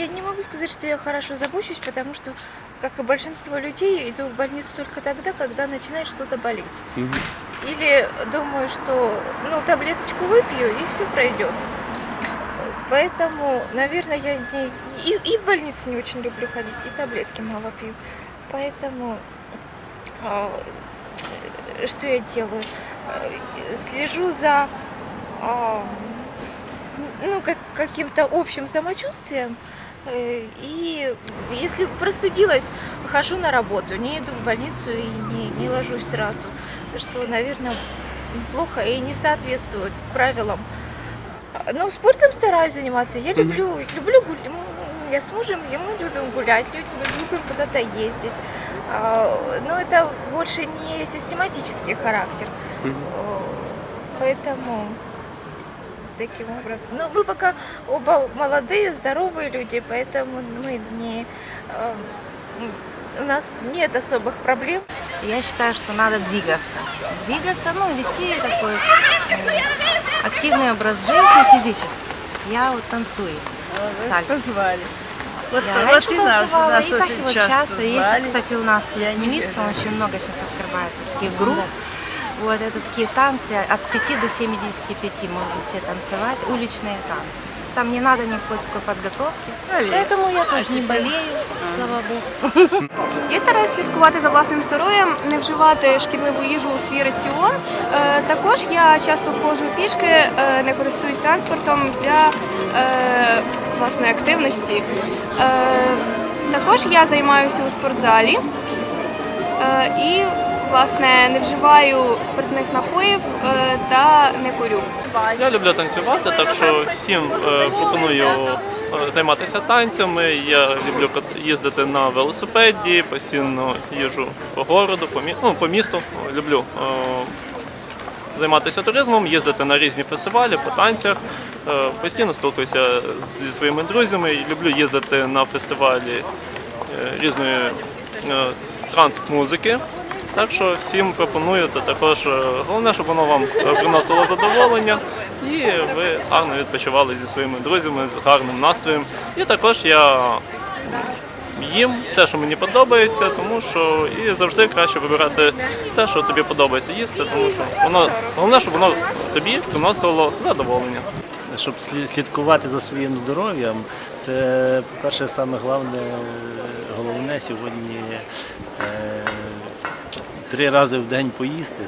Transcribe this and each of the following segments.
я не могу сказать, что я хорошо забочусь, потому что, как и большинство людей, иду в больницу только тогда, когда начинает что-то болеть. Мгм. Или думаю, что ну, таблеточку выпью и все пройдет. Поэтому, наверное, я не, и, и в больнице не очень люблю ходить, и таблетки мало пью. Поэтому а, что я делаю? Э, Слежу за а, ну, как, каким-то общим самочувствием. Э, И если простудилась, хожу на работу, не иду в больницу и не, не ложусь сразу, что, наверное, плохо и не соответствует правилам. Но спортом стараюсь заниматься. Я люблю, люблю гулять. Я с мужем, и мы любим гулять, любим, куда-то ездить. А, Но это больше не систематический характер. Поэтому таким образом. Но мы пока оба молодые, здоровые люди, поэтому мы не э, м, у нас нет особых проблем. Я считаю, что надо двигаться. Двигаться, ну, вести такой э, активный образ жизни физически. Я вот танцую сальсу. Позвали. Вот, Я раньше танцевала, нас и так и очень вот часто часто. Есть, кстати, у нас Я в Хмельницком очень много сейчас открывается таких групп. Вот это такие танцы от 5 до 75 могут все танцевать, уличные танцы. Там не надо никакой такой подготовки. Болею. Поэтому я тоже не теперь? болею, слава богу. Я стараюсь слідкувати за власним здоров'ям, не вживати шкідливу їжу у свій раціон. Е, також я часто ходжу пішки, е, не користуюсь транспортом для е, власної активності. Е, також я займаюся у спортзалі е, і власне не вживаю спиртних напоїв е, та не курю. Я люблю танцювати, так що всім е, пропоную е, займатися танцями. Я люблю їздити на велосипеді, постійно їжджу по городу, по, ну, по місту. Люблю займатися туризмом, їздити на різні фестивалі по танцях. Постійно спілкуюся зі своїми друзями. Люблю їздити на фестивалі різної транс-музики. Так що всім пропоную це також. е, Головне, щоб воно вам приносило задоволення і ви гарно відпочивали зі своїми друзями з гарним настроєм. І також я їм те, що мені подобається, тому що і завжди краще вибирати те, що тобі подобається їсти, тому що воно головне, щоб воно тобі приносило задоволення. щоб слідкувати за своїм здоров'ям, це, по-перше, саме головне, головне сьогодні е, три рази в день поїсти.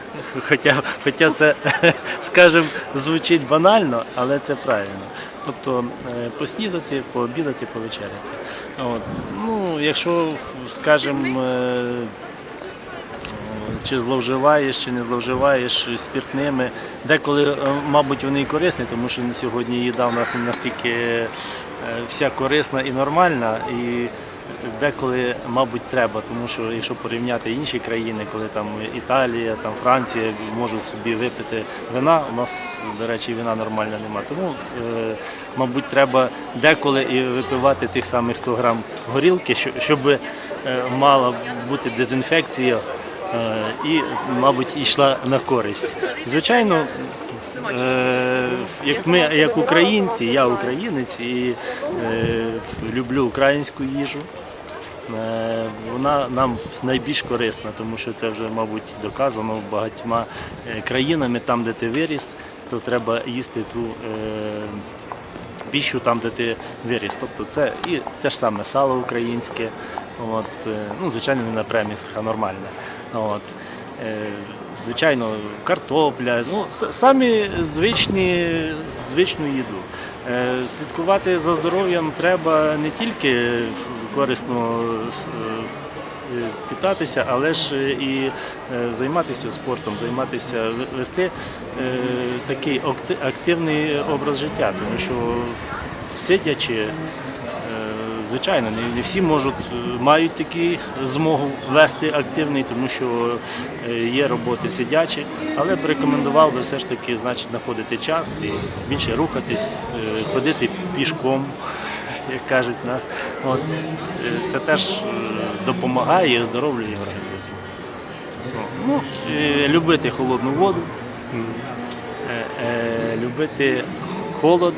Хоча, хоча це, скажімо, звучить банально, але це правильно. Тобто е, поснідати, пообідати, повечеряти. От. Ну, якщо, скажімо, е, чи зловживаєш, чи не зловживаєш спіртними. Деколи, е, мабуть, вони і корисні, тому що сьогодні їда в нас не настільки вся корисна і нормальна. І деколи, мабуть, треба, тому що якщо порівняти інші країни, коли там Італія, там Франція можуть собі випити вина, у нас, до речі, вина нормальна немає. Тому, е, мабуть, треба деколи і випивати тих самих 100 грам горілки, щоб е, мала бути дезінфекція е, і, мабуть, йшла на користь. Звичайно, як ми, як українці, я українець і е, люблю українську їжу. Е, Вона нам найбільш корисна, тому що це вже, мабуть, доказано багатьма е, країнами, там, де ти виріс, то треба їсти ту е, піщу там, де ти виріс. Тобто це і те ж саме сало українське, от, е, ну, звичайно, не на премісах, а нормальне. От. Звичайно, картопля, ну, самі звичні, звичну їду. Е, Слідкувати за здоров'ям треба не тільки корисно е, питатися, але ж і е, займатися спортом, займатися, вести такий активний образ життя, тому що сидячи, звичайно, не, всі можуть, е, мають такі змогу вести активний, тому що е, є роботи сидячі, але б рекомендував би все ж таки значить, знаходити час і більше рухатись, е, ходити пішком. Як кажуть нас, от це теж допомагає і оздоровлює організм. Ну, любити холодну воду, любити холод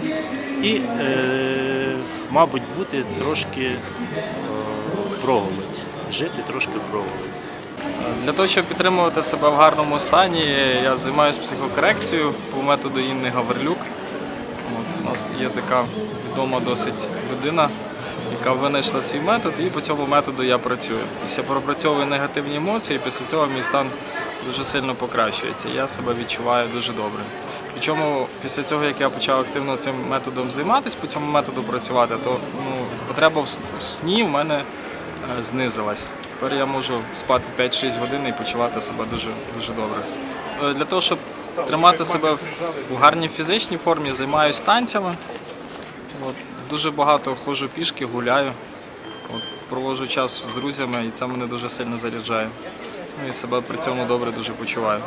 і е, мабуть, бути трошки е, проголодь, жити трошки проголодь. Для того, щоб підтримувати себе в гарному стані, я займаюся психокорекцією по методу Інни Гаврилюк. От, у нас є така відома досить людина, яка винайшла свій метод, і по цьому методу я працюю. Тобто я пропрацьовую негативні емоції, і після цього мій стан дуже сильно покращується. Я себе відчуваю дуже добре. Причому після цього, як я почав активно цим методом займатися, по цьому методу працювати, то ну, потреба в сні в мене е, знизилась. Тепер я можу спати 5-6 годин і почувати себе дуже, дуже добре. Е, Для того, щоб тримати себе в гарній фізичній формі, займаюся танцями. От, дуже багато ходжу пішки, гуляю. От, проводжу час з друзями і це мене дуже сильно заряджає. Ну і себе при цьому добре дуже почуваю.